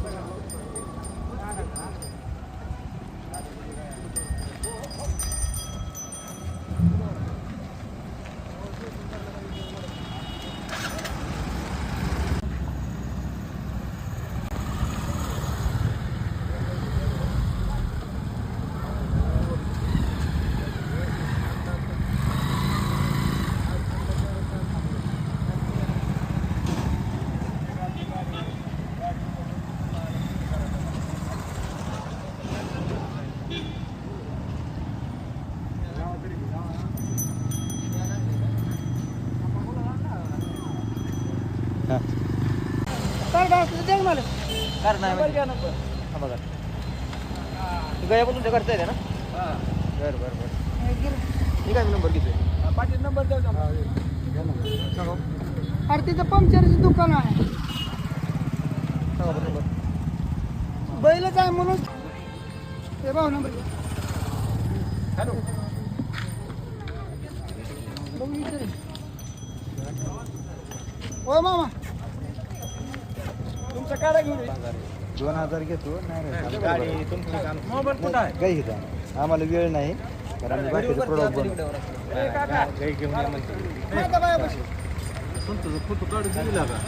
Gracias. तुझं देख मला. नाही घ्या नंबर. हा बघा. गयापासून करता येते ना? हा. बरं बरं बरं. गिर. ठीक आहे मी नंबर घेतोय. पाटील नंबर द्या? अरे तिथं पंक्चरचं दुकान आहे. सांगा बरं नंबर बैलच आहे म्हणून. हे भाऊ नंबर घे. हॅलो. बघू. ओ मामा. काढा घेऊन. दोन हजार घेतो. नाही गाडी तुमचं काम. मोबाईल कुठं आहे? काही घेता आम्हाला वेळ नाही कारण आम्ही बाकीचे प्रोडक्ट बनवतो ए, काका. गाडी घेऊन या म्हणते. माता बायापाशी. फोटो काढून दिला का?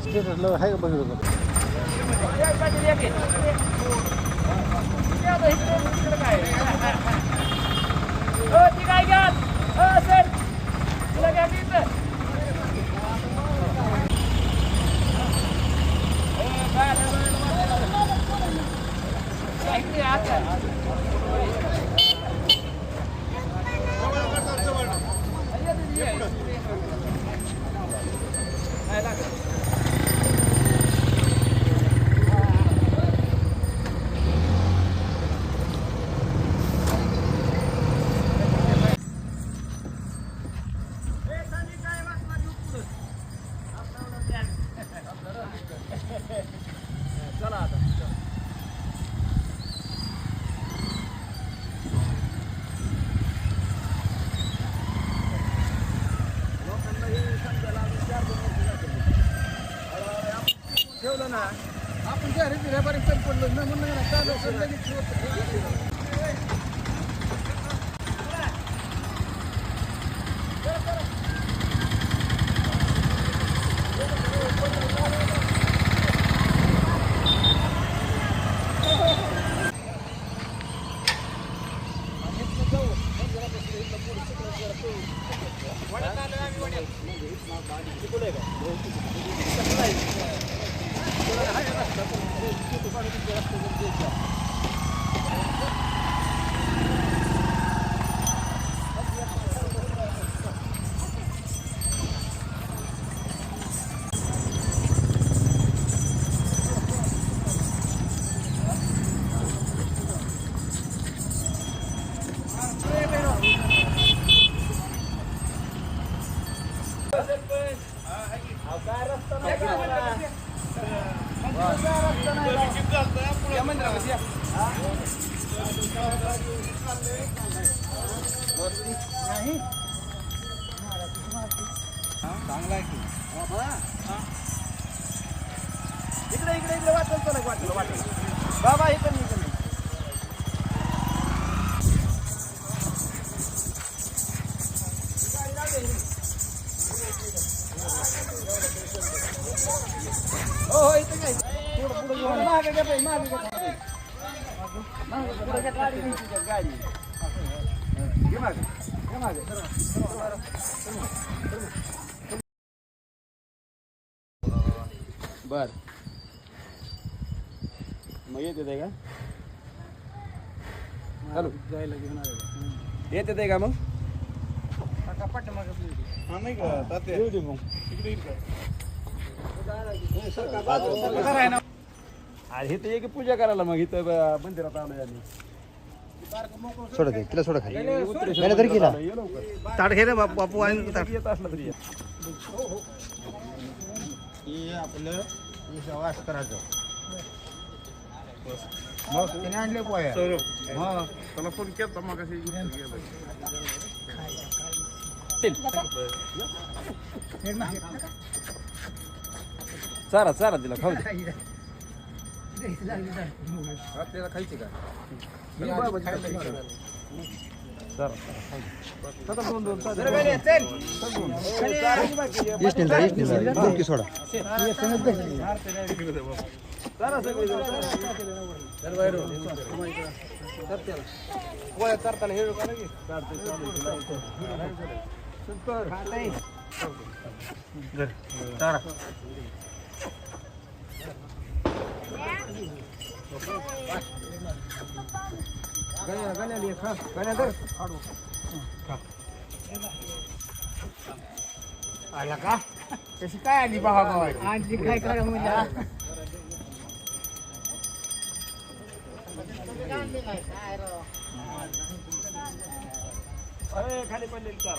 स्टेटसला आहे का बघितलं की. आता इकडे, इकडे काय आहे? हो, ती काय घ्या? हो, सर. तुला घ्या की इथं? हो, काय आलं? या इकडे, आता. या दीदी, या. काय लागलं? चला आता ठेवलं ना. आपण त्या रीती रेपारी पडलो. न म्हणलं. ना चालू लगेच नाही. चांगला आहे की इकडे इकडे इकडे वाटलं चला वाटलं वाटलं बाबा इकडे इकडे हो हो इथं काय पुढं पुढं मागे मागे बर. मग येते ते का? हॅलो जायला घेऊन आलेलो येते ते का मग? please. हा नाही का? येऊ दे मग. अरे इथं ये की पूजा करायला मग इथं ब- मंदिरात आलो यांनी सोडा दे तिला सोडा खाली. नाही तर. ये लवकर. ताट घे ना बापू बापू आणि ताट. येत असलं तरी. ये. आपलं वास करायचं. मग त्याने आणले पोया हा त्याला फोन केला मग चारा चारा दिला खाऊ दे. आपल्याला खायची का इष्टील इष्टील दोन सोडा पोळ्या हे का आला का कशी काय आली बहा बाबा आणखी काय करा म्हणजे खाली पडलेली चार.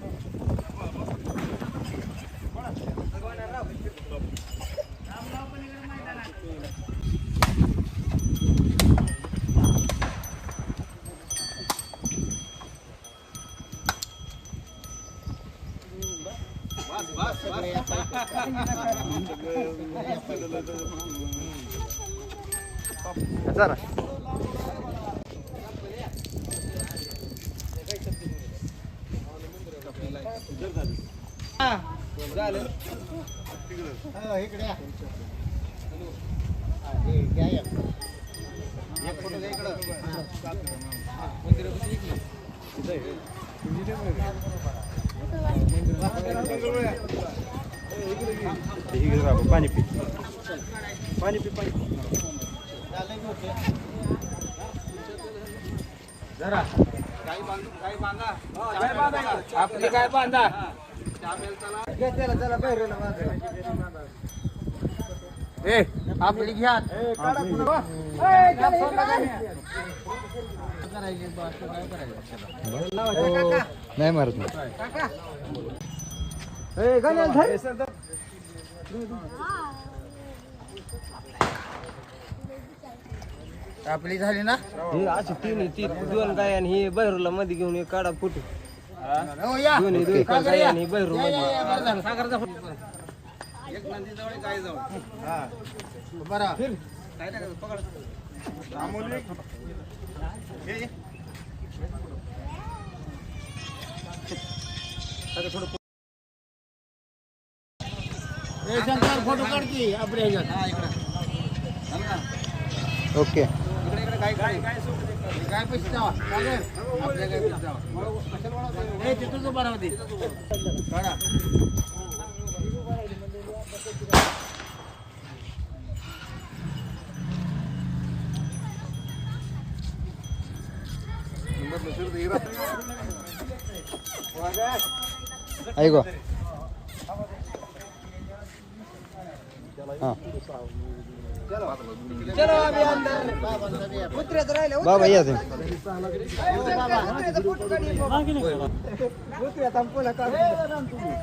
चारा इकडे या. हे घ्या एक. फोटो इकडं. पाणी पी पाणी पी पाणी पी. आपली काय बांधा घ्या त्याला त्याला बाहेरून बांधा. ए आपली घ्या नाही? नाही मारत. आपली झाली ना अशी तीन ती दोन गाय आणि ही बहिरूला मध्ये घेऊन हे काढा फुटू या फोटो. काढ की आपल्या ह्याच्यात ओके काय पैसे काय पैसे द्यावा ए ते काढा ऐक. हां. बाबा या.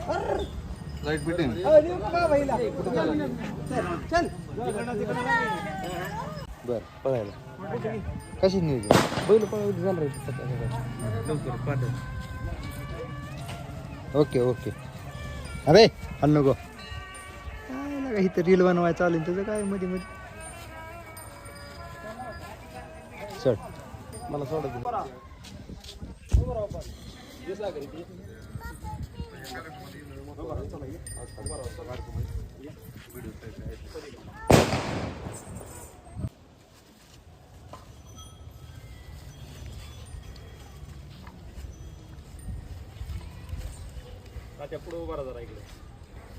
अर्र. लाइट बिटिंग बर पळायला. कशी नियोजन? बैल पण झालं लवकर ओके ओके. अरे हल नको काय लागा इथं रील बनवायचं चालेल त्याचं काय मध्ये मध्ये? चल. मला पुढे उभा राहा जरा इकडे.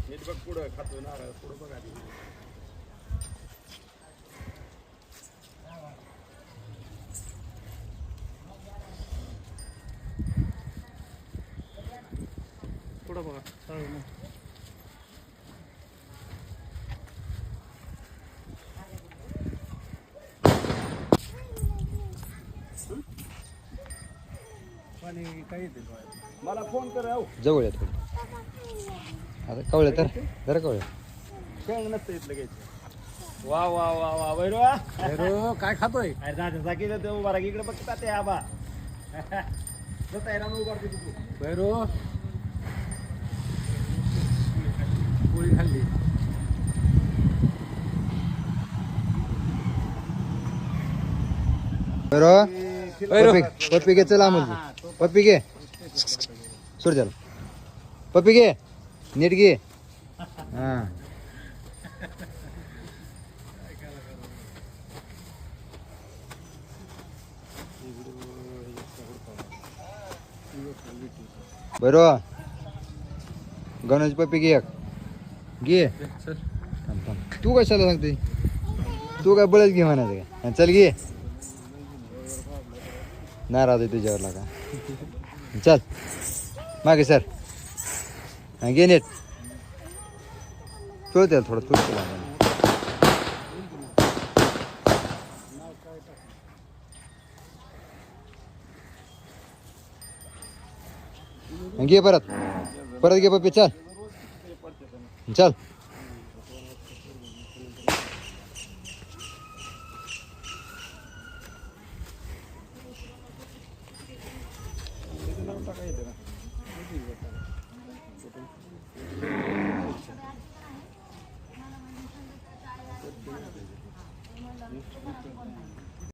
नीट बघ पुढं खातोय ना पुढं बघ. मला फोन कर जवळ थोडी आता कवळे तर जरा कवळे शेंग नसतं इथलं घ्यायचं वा वा वा वा वैरो काय खातोय अरे दादा जागी ते उभा राहा इकडे आबा जाता येणार उभा राहते तू बैरो पोळी खाल्ली. पप्पी घे चला अमोल पप्पी घे. सोड त्याला. पप्पी घे. नीट घे. हा. बरोबर गणेश पप्पी घे एक. घे. थांब, थांब. तू कशाला सांगते? तू काय बळच घे म्हणायचं का चल घे. नाराज आहे तुझ्यावर लागा चल. मागे सर. हा घे नेट तुळ त्याला थोडं तुळ त्याला घे परत. परत घे पप्पी चल. चल